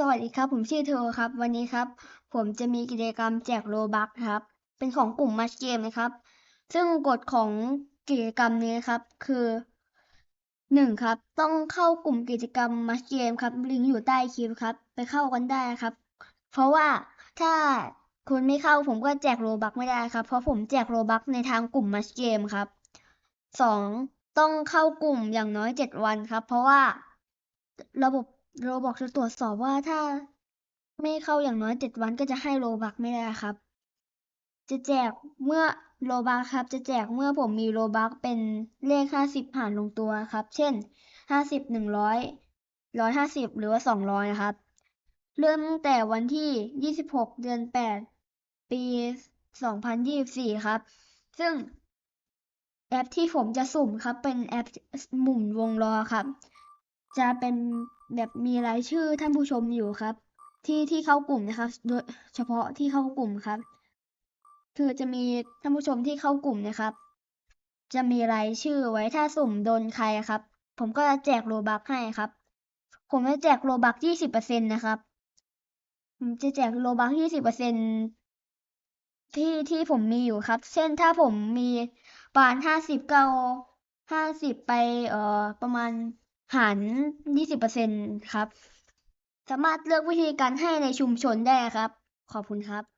สวัสดีครับ ผมชื่อเทโอครับ วันนี้ครับ ผมจะมีกิจกรรมแจกโลบัคครับ เป็นของกลุ่มมัชเกมนะครับ ซึ่งกฎของกิจกรรมนี้ครับ คือหนึ่งครับ ต้องเข้ากลุ่มกิจกรรมมัชเกมครับ ลิงก์อยู่ใต้คลิปครับ ไปเข้ากันได้ครับ เพราะว่าถ้าคุณไม่เข้าผมก็แจกโลบัคไม่ได้ครับ เพราะผมแจกโลบัคในทางกลุ่มมัชเกมครับสองต้องเข้ากลุ่มอย่างน้อยเจ็ดวันครับ เพราะว่าระบบ โรบอกจะตรวจสอบว่าถ้าไม่เข้าอย่างน้อยเจ็ดวันก็จะให้โลบัคไม่ได้ครับ จะแจกเมื่อโลบัคครับ จะแจกเมื่อผมมีโลบัคเป็นเลขห้าสิบหารลงตัวครับ เช่นห้าสิบหนึ่งร้อยร้อยห้าสิบหรือว่าสองร้อยนะครับ เริ่มตั้งแต่วันที่ยี่สิบหกเดือนแปดปีสองพันยี่สิบสี่ครับ ซึ่งแอปที่ผมจะสุ่มครับ เป็นแอปหมุนวงล้อครับ จะเป็น แบบมีรายชื่อท่านผู้ชมอยู่ครับ ที่ที่เข้ากลุ่มนะครับ โดยเฉพาะที่เข้ากลุ่มครับ คือจะมีท่านผู้ชมที่เข้ากลุ่มนะครับ จะมีรายชื่อไว้ถ้าสุ่มโดนใครครับ ผมก็จะแจกโลบัคให้ครับ ผมจะแจกโลบัคยี่สิบเปอร์เซ็นต์นะครับผมจะแจกโลบัคยี่สิบเปอร์เซ็นที่ที่ผมมีอยู่ครับ เช่นถ้าผมมีปาณห้าสิบเก้าห้าสิบไปเอ่อประมาณ หาร 20%ครับ สามารถเลือกวิธีการให้ในชุมชนได้ครับ ขอบคุณครับ